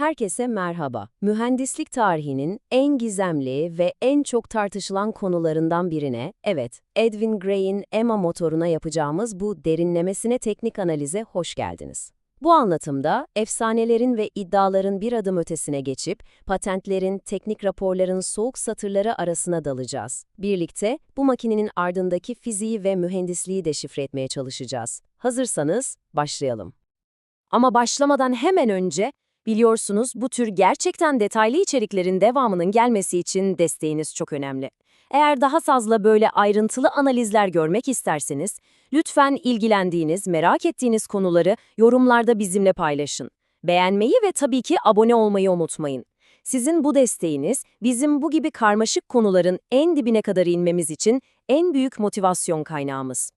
Herkese merhaba. Mühendislik tarihinin en gizemli ve en çok tartışılan konularından birine, evet, Edwin Gray'in EMA motoruna yapacağımız bu derinlemesine teknik analize hoş geldiniz. Bu anlatımda efsanelerin ve iddiaların bir adım ötesine geçip patentlerin, teknik raporların soğuk satırları arasına dalacağız. Birlikte bu makinenin ardındaki fiziği ve mühendisliği deşifre etmeye çalışacağız. Hazırsanız başlayalım. Ama başlamadan hemen önce biliyorsunuz bu tür gerçekten detaylı içeriklerin devamının gelmesi için desteğiniz çok önemli. Eğer daha fazla böyle ayrıntılı analizler görmek isterseniz, lütfen ilgilendiğiniz, merak ettiğiniz konuları yorumlarda bizimle paylaşın. Beğenmeyi ve tabii ki abone olmayı unutmayın. Sizin bu desteğiniz, bizim bu gibi karmaşık konuların en dibine kadar inmemiz için en büyük motivasyon kaynağımız.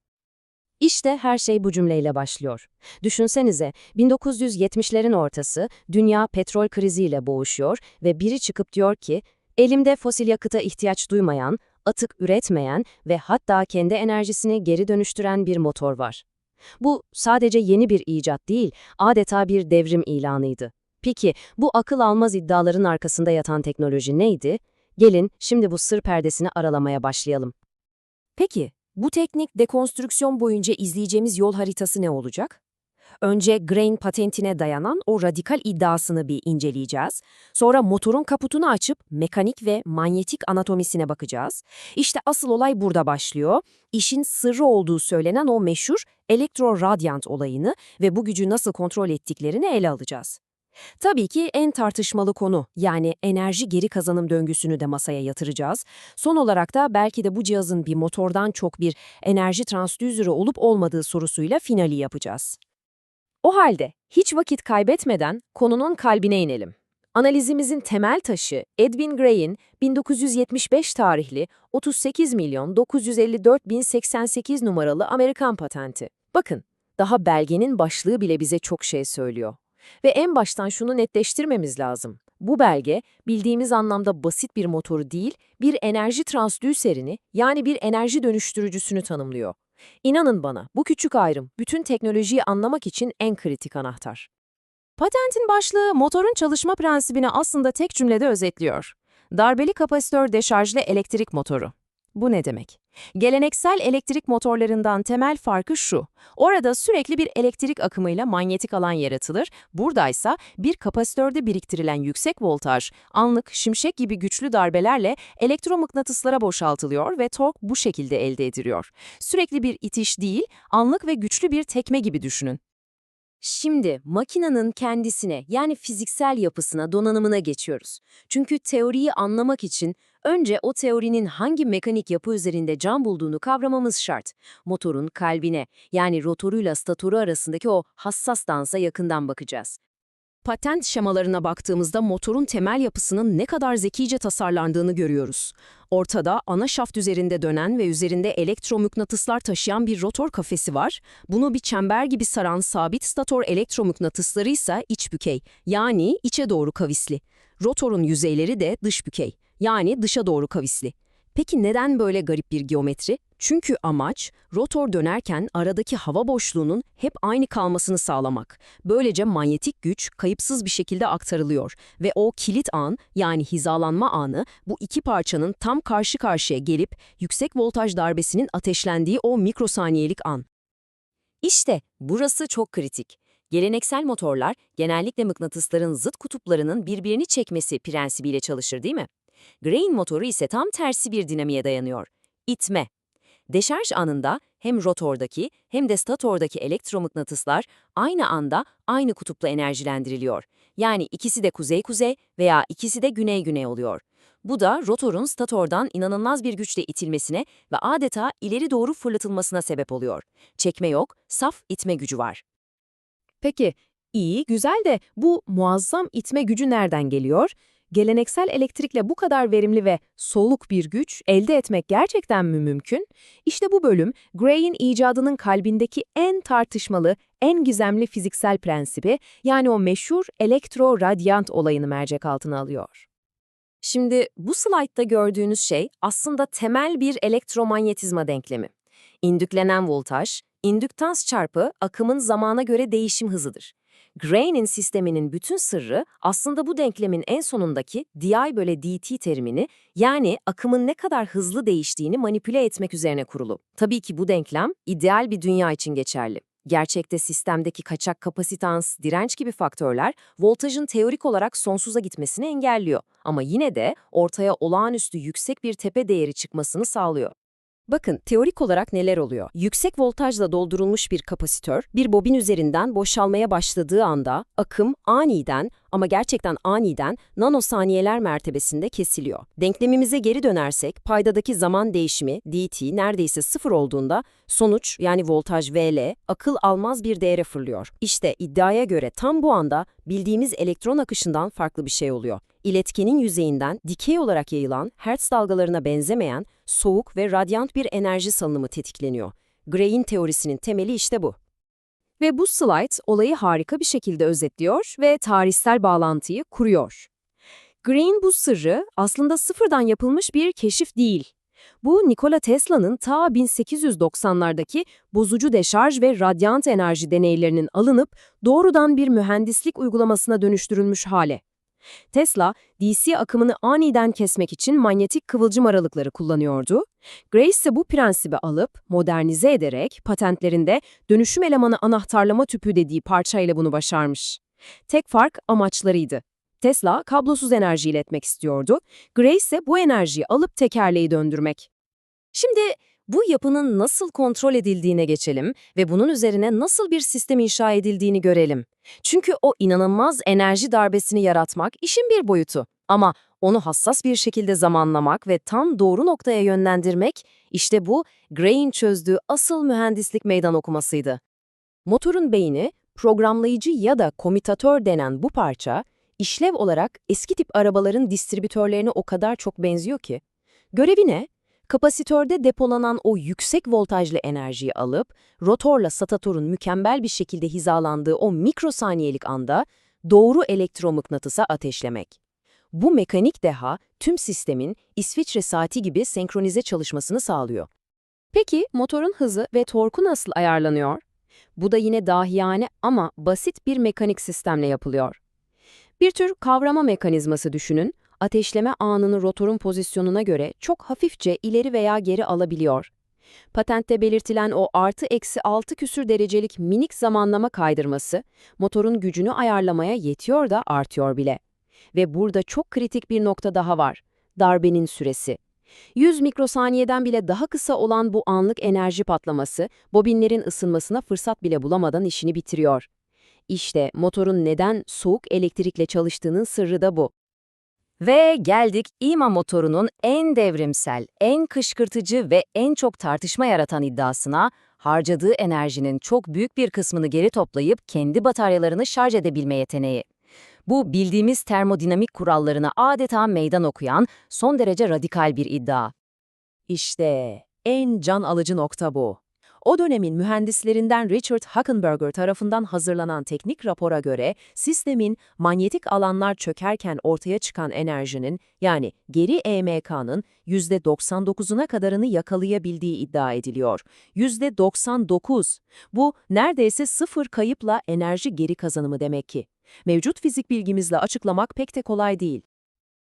İşte her şey bu cümleyle başlıyor. Düşünsenize, 1970'lerin ortası, dünya petrol kriziyle boğuşuyor ve biri çıkıp diyor ki, elimde fosil yakıta ihtiyaç duymayan, atık üretmeyen ve hatta kendi enerjisini geri dönüştüren bir motor var. Bu sadece yeni bir icat değil, adeta bir devrim ilanıydı. Peki, bu akıl almaz iddiaların arkasında yatan teknoloji neydi? Gelin şimdi bu sır perdesini aralamaya başlayalım. Peki, bu teknik dekonstrüksiyon boyunca izleyeceğimiz yol haritası ne olacak? Önce Grain patentine dayanan o radikal iddiasını bir inceleyeceğiz. Sonra motorun kaputunu açıp mekanik ve manyetik anatomisine bakacağız. İşte asıl olay burada başlıyor. İşin sırrı olduğu söylenen o meşhur elektroradyant olayını ve bu gücü nasıl kontrol ettiklerini ele alacağız. Tabii ki en tartışmalı konu yani enerji geri kazanım döngüsünü de masaya yatıracağız. Son olarak da belki de bu cihazın bir motordan çok bir enerji transdüzürü olup olmadığı sorusuyla finali yapacağız. O halde hiç vakit kaybetmeden konunun kalbine inelim. Analizimizin temel taşı Edwin Gray'in 1975 tarihli 38 milyon 954 bin 88 numaralı Amerikan patenti. Bakın, daha belgenin başlığı bile bize çok şey söylüyor. Ve en baştan şunu netleştirmemiz lazım. Bu belge bildiğimiz anlamda basit bir motoru değil, bir enerji transdüserini yani bir enerji dönüştürücüsünü tanımlıyor. İnanın bana, bu küçük ayrım bütün teknolojiyi anlamak için en kritik anahtar. Patentin başlığı motorun çalışma prensibini aslında tek cümlede özetliyor. Darbeli kapasitör deşarjlı elektrik motoru. Bu ne demek? Geleneksel elektrik motorlarından temel farkı şu. Orada sürekli bir elektrik akımıyla manyetik alan yaratılır. Buradaysa bir kapasitörde biriktirilen yüksek voltaj, anlık, şimşek gibi güçlü darbelerle elektromıknatıslara boşaltılıyor ve tork bu şekilde elde ediliyor. Sürekli bir itiş değil, anlık ve güçlü bir tekme gibi düşünün. Şimdi makinenin kendisine yani fiziksel yapısına, donanımına geçiyoruz. Çünkü teoriyi anlamak için önce o teorinin hangi mekanik yapı üzerinde can bulduğunu kavramamız şart. Motorun kalbine yani rotoruyla statörü arasındaki o hassas dansa yakından bakacağız. Patent şemalarına baktığımızda motorun temel yapısının ne kadar zekice tasarlandığını görüyoruz. Ortada ana şaft üzerinde dönen ve üzerinde elektromıknatıslar taşıyan bir rotor kafesi var. Bunu bir çember gibi saran sabit stator elektromıknatısları ise iç bükey, yani içe doğru kavisli. Rotorun yüzeyleri de dış bükey, yani dışa doğru kavisli. Peki neden böyle garip bir geometri? Çünkü amaç rotor dönerken aradaki hava boşluğunun hep aynı kalmasını sağlamak. Böylece manyetik güç kayıpsız bir şekilde aktarılıyor ve o kilit an yani hizalanma anı bu iki parçanın tam karşı karşıya gelip yüksek voltaj darbesinin ateşlendiği o mikrosaniyelik an. İşte burası çok kritik. Geleneksel motorlar genellikle mıknatısların zıt kutuplarının birbirini çekmesi prensibiyle çalışır değil mi? Grain motoru ise tam tersi bir dinamiğe dayanıyor. İtme. Deşarj anında hem rotordaki hem de statordaki elektromıknatıslar aynı anda aynı kutupla enerjilendiriliyor. Yani ikisi de kuzey-kuzey veya ikisi de güney-güney oluyor. Bu da rotorun statordan inanılmaz bir güçle itilmesine ve adeta ileri doğru fırlatılmasına sebep oluyor. Çekme yok, saf itme gücü var. Peki, iyi, güzel de bu muazzam itme gücü nereden geliyor? Geleneksel elektrikle bu kadar verimli ve soluk bir güç elde etmek gerçekten mi mümkün? İşte bu bölüm, Gray'in icadının kalbindeki en tartışmalı, en gizemli fiziksel prensibi, yani o meşhur elektro-radyant olayını mercek altına alıyor. Şimdi bu slaytta gördüğünüz şey aslında temel bir elektromanyetizma denklemi. İndüklenen voltaj, indüktans çarpı akımın zamana göre değişim hızıdır. Gray'nin sisteminin bütün sırrı aslında bu denklemin en sonundaki di bölü dt terimini yani akımın ne kadar hızlı değiştiğini manipüle etmek üzerine kurulu. Tabii ki bu denklem ideal bir dünya için geçerli. Gerçekte sistemdeki kaçak kapasitans, direnç gibi faktörler voltajın teorik olarak sonsuza gitmesini engelliyor. Ama yine de ortaya olağanüstü yüksek bir tepe değeri çıkmasını sağlıyor. Bakın teorik olarak neler oluyor? Yüksek voltajla doldurulmuş bir kapasitör, bir bobin üzerinden boşalmaya başladığı anda akım aniden ama gerçekten aniden nanosaniyeler mertebesinde kesiliyor. Denklemimize geri dönersek paydadaki zaman değişimi dt neredeyse sıfır olduğunda sonuç yani voltaj VL akıl almaz bir değere fırlıyor. İşte iddiaya göre tam bu anda bildiğimiz elektron akışından farklı bir şey oluyor. İletkenin yüzeyinden dikey olarak yayılan hertz dalgalarına benzemeyen soğuk ve radyant bir enerji salınımı tetikleniyor. Gray'in teorisinin temeli işte bu. Ve bu slide olayı harika bir şekilde özetliyor ve tarihsel bağlantıyı kuruyor. Green bu sırrı aslında sıfırdan yapılmış bir keşif değil. Bu Nikola Tesla'nın ta 1890'lardaki bozucu deşarj ve radyant enerji deneylerinin alınıp doğrudan bir mühendislik uygulamasına dönüştürülmüş hale. Tesla, DC akımını aniden kesmek için manyetik kıvılcım aralıkları kullanıyordu. Grace ise bu prensibi alıp, modernize ederek patentlerinde dönüşüm elemanı anahtarlama tüpü dediği parçayla bunu başarmış. Tek fark amaçlarıydı. Tesla kablosuz enerji iletmek istiyordu. Grace ise bu enerjiyi alıp tekerleği döndürmek. Şimdi bu yapının nasıl kontrol edildiğine geçelim ve bunun üzerine nasıl bir sistem inşa edildiğini görelim. Çünkü o inanılmaz enerji darbesini yaratmak işin bir boyutu. Ama onu hassas bir şekilde zamanlamak ve tam doğru noktaya yönlendirmek, işte bu Gray'in çözdüğü asıl mühendislik meydan okumasıydı. Motorun beyni, programlayıcı ya da komutatör denen bu parça, işlev olarak eski tip arabaların distribütörlerine o kadar çok benziyor ki. Görevi ne? Kapasitörde depolanan o yüksek voltajlı enerjiyi alıp, rotorla statorun mükemmel bir şekilde hizalandığı o mikrosaniyelik anda doğru elektromıknatısa ateşlemek. Bu mekanik deha tüm sistemin İsviçre saati gibi senkronize çalışmasını sağlıyor. Peki motorun hızı ve torku nasıl ayarlanıyor? Bu da yine dahiyane ama basit bir mekanik sistemle yapılıyor. Bir tür kavrama mekanizması düşünün, ateşleme anını rotorun pozisyonuna göre çok hafifçe ileri veya geri alabiliyor. Patentte belirtilen o artı eksi 6 küsür derecelik minik zamanlama kaydırması, motorun gücünü ayarlamaya yetiyor da artıyor bile. Ve burada çok kritik bir nokta daha var, darbenin süresi. 100 mikrosaniyeden bile daha kısa olan bu anlık enerji patlaması, bobinlerin ısınmasına fırsat bile bulamadan işini bitiriyor. İşte motorun neden soğuk elektrikle çalıştığının sırrı da bu. Ve geldik İMA motorunun en devrimsel, en kışkırtıcı ve en çok tartışma yaratan iddiasına, harcadığı enerjinin çok büyük bir kısmını geri toplayıp kendi bataryalarını şarj edebilme yeteneği. Bu bildiğimiz termodinamik kurallarına adeta meydan okuyan son derece radikal bir iddia. İşte en can alıcı nokta bu. O dönemin mühendislerinden Richard Hackenberger tarafından hazırlanan teknik rapora göre sistemin manyetik alanlar çökerken ortaya çıkan enerjinin yani geri EMK'nın %99'una kadarını yakalayabildiği iddia ediliyor. %99. Bu neredeyse sıfır kayıpla enerji geri kazanımı demek ki. Mevcut fizik bilgimizle açıklamak pek de kolay değil.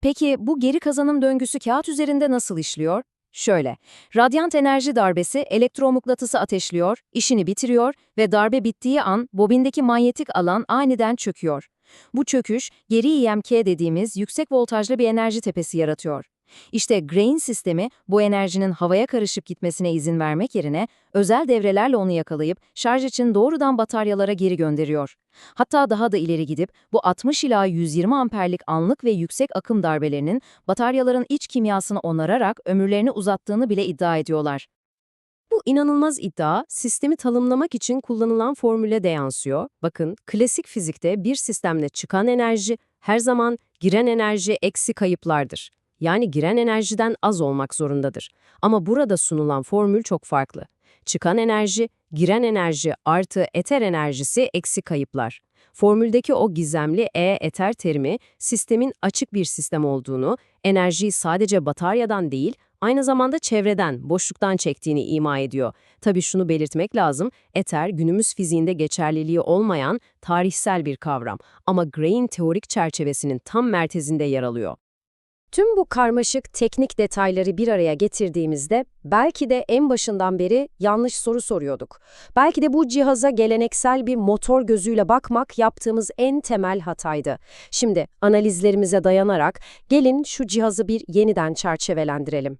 Peki bu geri kazanım döngüsü kağıt üzerinde nasıl işliyor? Şöyle, radyant enerji darbesi elektromıknatısı ateşliyor, işini bitiriyor ve darbe bittiği an bobindeki manyetik alan aniden çöküyor. Bu çöküş, geri IMK dediğimiz yüksek voltajlı bir enerji tepesi yaratıyor. İşte Grain sistemi bu enerjinin havaya karışıp gitmesine izin vermek yerine özel devrelerle onu yakalayıp şarj için doğrudan bataryalara geri gönderiyor. Hatta daha da ileri gidip bu 60 ila 120 amperlik anlık ve yüksek akım darbelerinin bataryaların iç kimyasını onararak ömürlerini uzattığını bile iddia ediyorlar. Bu inanılmaz iddia, sistemi tanımlamak için kullanılan formüle de yansıyor. Bakın, klasik fizikte bir sistemle çıkan enerji her zaman giren enerji eksi kayıplardır yani giren enerjiden az olmak zorundadır. Ama burada sunulan formül çok farklı. Çıkan enerji, giren enerji artı eter enerjisi eksi kayıplar. Formüldeki o gizemli E eter terimi sistemin açık bir sistem olduğunu, enerjiyi sadece bataryadan değil, aynı zamanda çevreden, boşluktan çektiğini ima ediyor. Tabii şunu belirtmek lazım, eter günümüz fiziğinde geçerliliği olmayan tarihsel bir kavram ama Gray'in teorik çerçevesinin tam merkezinde yer alıyor. Tüm bu karmaşık teknik detayları bir araya getirdiğimizde belki de en başından beri yanlış soru soruyorduk. Belki de bu cihaza geleneksel bir motor gözüyle bakmak yaptığımız en temel hataydı. Şimdi analizlerimize dayanarak gelin şu cihazı bir yeniden çerçevelendirelim.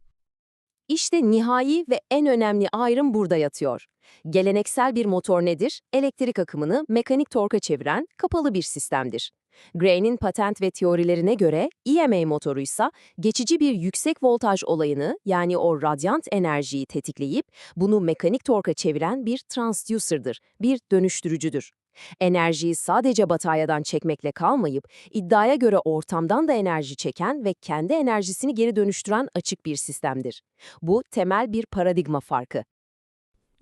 İşte nihai ve en önemli ayrım burada yatıyor. Geleneksel bir motor nedir? Elektrik akımını mekanik torka çeviren kapalı bir sistemdir. Gray'nin patent ve teorilerine göre EMA motoruysa geçici bir yüksek voltaj olayını yani o radyant enerjiyi tetikleyip bunu mekanik torka çeviren bir transducer'dır, bir dönüştürücüdür. Enerjiyi sadece bataryadan çekmekle kalmayıp iddiaya göre ortamdan da enerji çeken ve kendi enerjisini geri dönüştüren açık bir sistemdir. Bu temel bir paradigma farkı.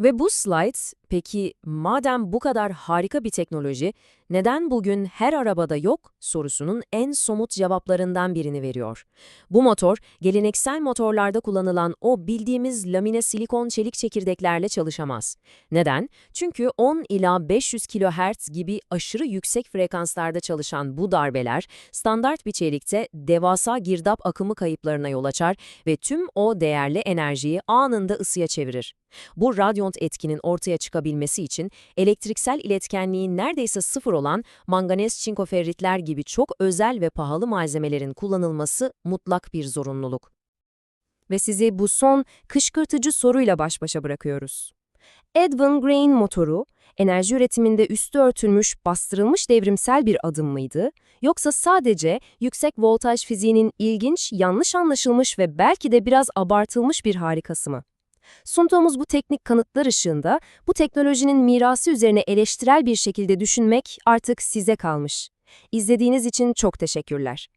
Ve bu slides, peki madem bu kadar harika bir teknoloji, neden bugün her arabada yok sorusunun en somut cevaplarından birini veriyor. Bu motor, geleneksel motorlarda kullanılan o bildiğimiz lamine silikon çelik çekirdeklerle çalışamaz. Neden? Çünkü 10 ila 500 kHz gibi aşırı yüksek frekanslarda çalışan bu darbeler, standart bir çelikte devasa girdap akımı kayıplarına yol açar ve tüm o değerli enerjiyi anında ısıya çevirir. Bu radyont etkinin ortaya çıkabilmesi için elektriksel iletkenliği neredeyse sıfır olan manganez çinkoferritler gibi çok özel ve pahalı malzemelerin kullanılması mutlak bir zorunluluk. Ve sizi bu son kışkırtıcı soruyla baş başa bırakıyoruz. Edwin Grain motoru, enerji üretiminde üstü örtülmüş, bastırılmış devrimsel bir adım mıydı? Yoksa sadece yüksek voltaj fiziğinin ilginç, yanlış anlaşılmış ve belki de biraz abartılmış bir harikası mı? Sunduğumuz bu teknik kanıtlar ışığında bu teknolojinin mirası üzerine eleştirel bir şekilde düşünmek artık size kalmış. İzlediğiniz için çok teşekkürler.